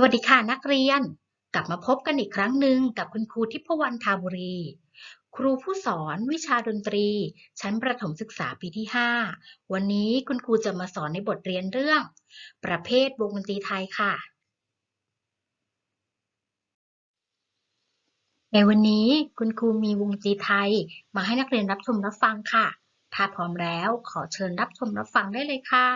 สวัสดีค่ะนักเรียน กลับมาพบกันอีกครั้งหนึ่งกับคุณครูทิพวรรณทาบุรี ครูผู้สอนวิชาดนตรี ชั้นประถมศึกษาปีที่ 5 วันนี้คุณครูจะมาสอนในบทเรียนเรื่อง ประเภทวงดนตรีไทยค่ะ ในวันนี้คุณครูมีวงดนตรีไทย มาให้นักเรียนรับชมรับฟังค่ะ ถ้าพร้อมแล้วขอเชิญรับชมรับฟังได้เลยค่ะ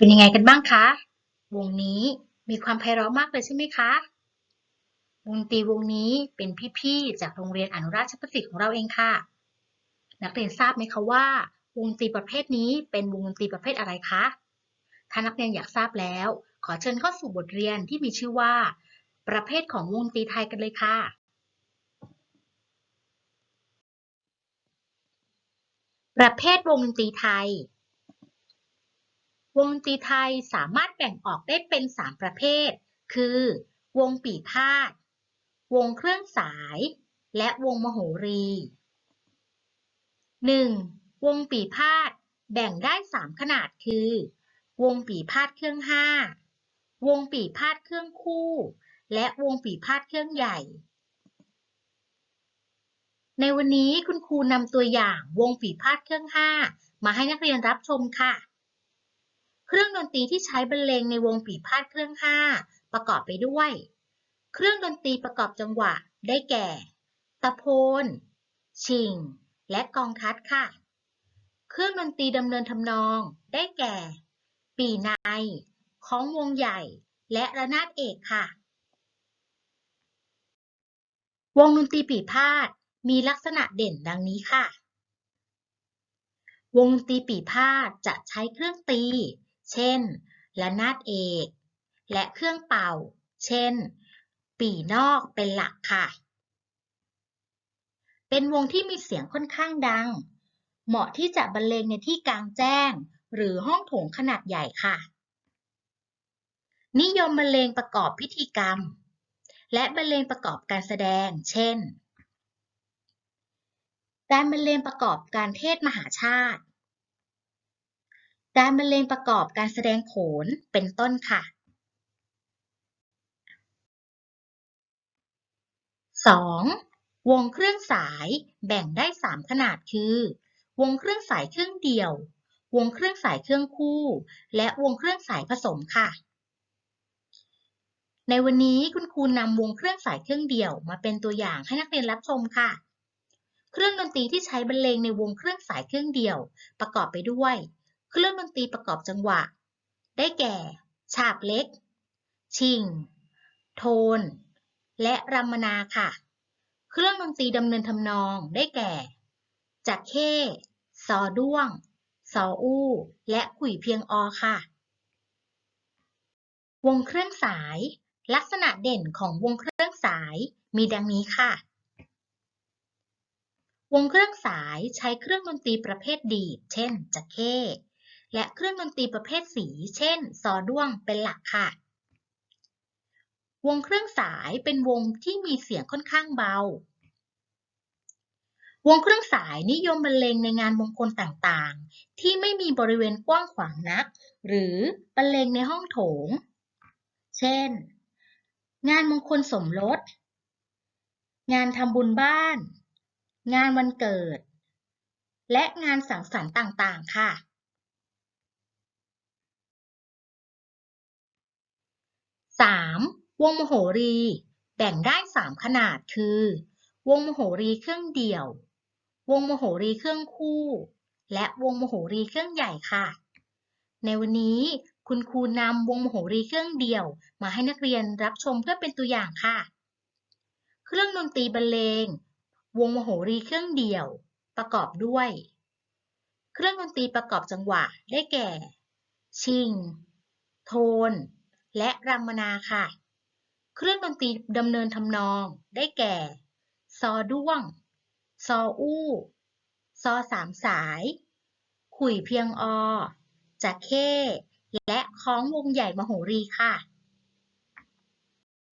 เป็นยังไงกันบ้างคะ วงนี้มีความไพเราะมากเลยใช่ไหมคะวงตีวงนี้เป็นพี่ๆ จากโรงเรียนอนุราชประสิทธิ์ของเราเองค่ะ นักเรียนทราบไหมคะว่า วงตีประเภทนี้เป็นวงตีประเภทอะไรคะ ถ้านักเรียนอยากทราบแล้ว ขอเชิญเข้าสู่บทเรียนที่มีชื่อว่า ประเภทของวงตีไทยกันเลยค่ะ ประเภทวงดนตรีไทย วงดนตรีไทยสามารถแบ่งออกได้เป็น 3 ประเภท คือ วงปีพาทย์วงเครื่องสาย และวงมโหรี 1. วงปีพาทย์แบ่งได้ 3 ขนาดคือ วงปีพาทย์เครื่อง 5 วงปีพาทย์เครื่องคู่ และวงปีพาทย์เครื่องใหญ่ ในวันนี้คุณครูนำตัวอย่างวงปีพาทย์เครื่อง 5 มาให้นักเรียนรับชมค่ะ เครื่องดนตรีที่ใช้บรรเลงในวงปีพาทย์เครื่อง 5 ประกอบไปด้วย เครื่องดนตรีประกอบจังหวะได้แก่ ตะโพน ชิง และกองทัดค่ะ เครื่องดนตรีดำเนินทำนองได้แก่ ปีในของวงใหญ่ และระนาดเอกค่ะ วงดนตรีปีพาทย์มีลักษณะเด่นดังนี้ค่ะวงดนตรีปีพาทย์จะใช้เครื่องตี เช่นระนาดเอก และเครื่องเป่า เช่น ปีนอกเป็นหลักค่ะ เป็นวงที่มีเสียงค่อนข้างดัง เหมาะที่จะบรรเลงในที่กลางแจ้ง หรือห้องโถงขนาดใหญ่ค่ะ นิยมบรรเลงประกอบพิธีกรรม และบรรเลงประกอบการแสดง เช่นการบรรเลงประกอบการเทศมหาชาติ การบรรเลงประกอบการแสดงโขนเป็นต้นค่ะ 2. วงเครื่องสายแบ่งได้ 3 ขนาดคือ วงเครื่องสายเครื่องเดี่ยว วงเครื่องสายเครื่องคู่ และวงเครื่องสายผสมค่ะ ในวันนี้คุณครูนำวงเครื่องสายเครื่องเดี่ยวมาเป็นตัวอย่างให้นักเรียนรับชมค่ะ เครื่องดนตรีที่ใช้บรรเลงในวงเครื่องสายเครื่องเดี่ยว ประกอบไปด้วย เครื่องดนตรีประกอบจังหวะ ได้แก่ ฉาบเล็ก ชิง โทน และรัมมนาค่ะ เครื่องดนตรีดำเนินทำนองได้แก่จักเข้ซอด้วงซออู้ และขุยเพียงอค่ะ วงเครื่องสาย ลักษณะเด่นของวงเครื่องสายมีดังนี้ค่ะ วงเครื่องสายใช้เครื่องดนตรีประเภทดีด เช่นจักเข้ และเครื่องดนตรีประเภทสี เช่น ซอด้วงเป็นหลักค่ะ วงเครื่องสายเป็นวงที่มีเสียงค่อนข้างเบา วงเครื่องสายนิยมบรรเลงในงานมงคลต่างๆ ที่ไม่มีบริเวณกว้างขวางนัก หรือบรรเลงในห้องโถง เช่น งานมงคลสมรส งานทำบุญบ้าน งานวันเกิด และงานสังสรรค์ต่างๆ ค่ะ 3. วงมโหรี แบ่งได้ 3 ขนาดคือ วงมโหรีเครื่องเดี่ยว วงมโหรีเครื่องคู่ และวงมโหรีเครื่องใหญ่ค่ะ ในวันนี้คุณครูนำวงมโหรีเครื่องเดี่ยว มาให้นักเรียนรับชมเพื่อเป็นตัวอย่างค่ะ เครื่องดนตรีบรรเลง วงมโหรีเครื่องเดี่ยว ประกอบด้วย เครื่องดนตรีประกอบจังหวะได้แก่ ชิง โทน และรัมมนาค่ะ เครื่องดนตรีดำเนินทำนองได้แก่ ซอด้วง ซออู้ ซอสามสาย ขุยเพียงอจักเข้และคล้องวงใหญ่มโหรีค่ะ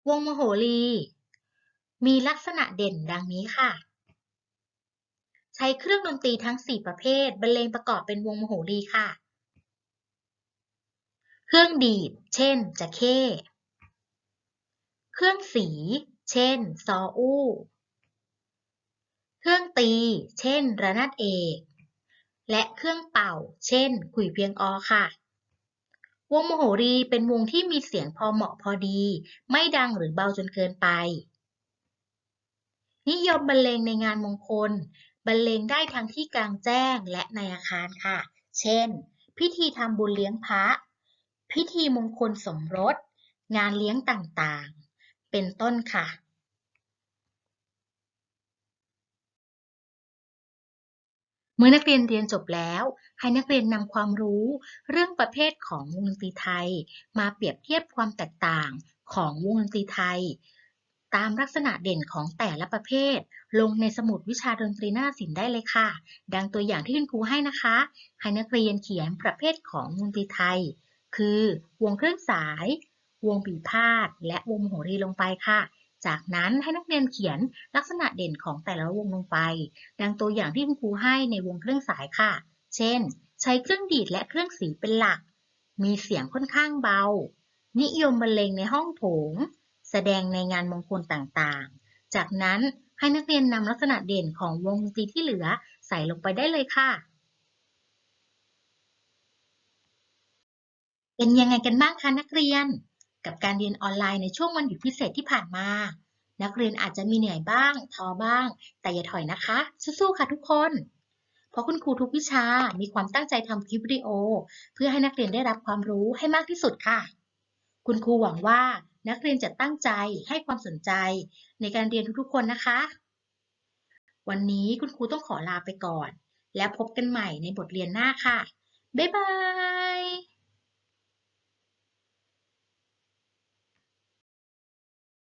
วงมโหรี มีลักษณะเด่นดังนี้ค่ะ ใช้เครื่องดนตรีทั้ง 4 ประเภทบรรเลงประกอบเป็นวงมโหรีค่ะ เครื่องดีด เช่น จะเข้ เครื่องสี เช่น ซออู้ เครื่องตี เช่น ระนาดเอก และเครื่องเป่า เช่นขุยเพียงอค่ะ วงมโหรีเป็นวงที่มีเสียงพอเหมาะพอดี ไม่ดังหรือเบาจนเกินไป นิยมบรรเลงในงานมงคล บรรเลงได้ทั้งที่กลางแจ้งและในอาคารค่ะ เช่น พิธีทำบุญเลี้ยงพระ พิธีมงคลสมรส งานเลี้ยงต่างๆ เป็นต้นค่ะเมื่อนักเรียนเรียนจบแล้ว ให้นักเรียนนำความรู้เรื่องประเภทของวงดนตรีไทย มาเปรียบเทียบความแตกต่างของวงดนตรีไทย ตามลักษณะเด่นของแต่ละประเภท ลงในสมุดวิชาดนตรีหน้าศิลป์ได้เลยค่ะ ดังตัวอย่างที่คุณครูให้นะคะ ให้นักเรียนเขียนประเภทของวงดนตรีไทย คือ วงเครื่องสาย วงปีพาทย์และวงมโหรีลงไปค่ะ จากนั้นให้นักเรียนเขียนลักษณะเด่นของแต่ละวงลงไป ดังตัวอย่างที่คุณครูให้ในวงเครื่องสายค่ะ เช่น ใช้เครื่องดีดและเครื่องสีเป็นหลัก มีเสียงค่อนข้างเบา นิยมบรรเลงในห้องโถง แสดงในงานมงคลต่างๆ จากนั้นให้นักเรียนนำลักษณะเด่นของวงดนตรีที่เหลือใส่ลงไปได้เลยค่ะ เป็นยังไงกันบ้างคะนักเรียน กับการเรียนออนไลน์ในช่วงวันหยุดพิเศษที่ผ่านมา นักเรียนอาจจะมีเหนื่อยบ้างท้อบ้าง แต่อย่าถอยนะคะ สู้ๆค่ะทุกคน เพราะคุณครูทุกวิชา มีความตั้งใจทำคลิปวิดีโอ เพื่อให้นักเรียนได้รับความรู้ให้มากที่สุดค่ะ คุณครูหวังว่านักเรียนจะตั้งใจให้ความสนใจ ในการเรียนทุกๆคนนะคะ วันนี้คุณครูต้องขอลาไปก่อน แล้วพบกันใหม่ในบทเรียนหน้าค่ะบ๊ายบาย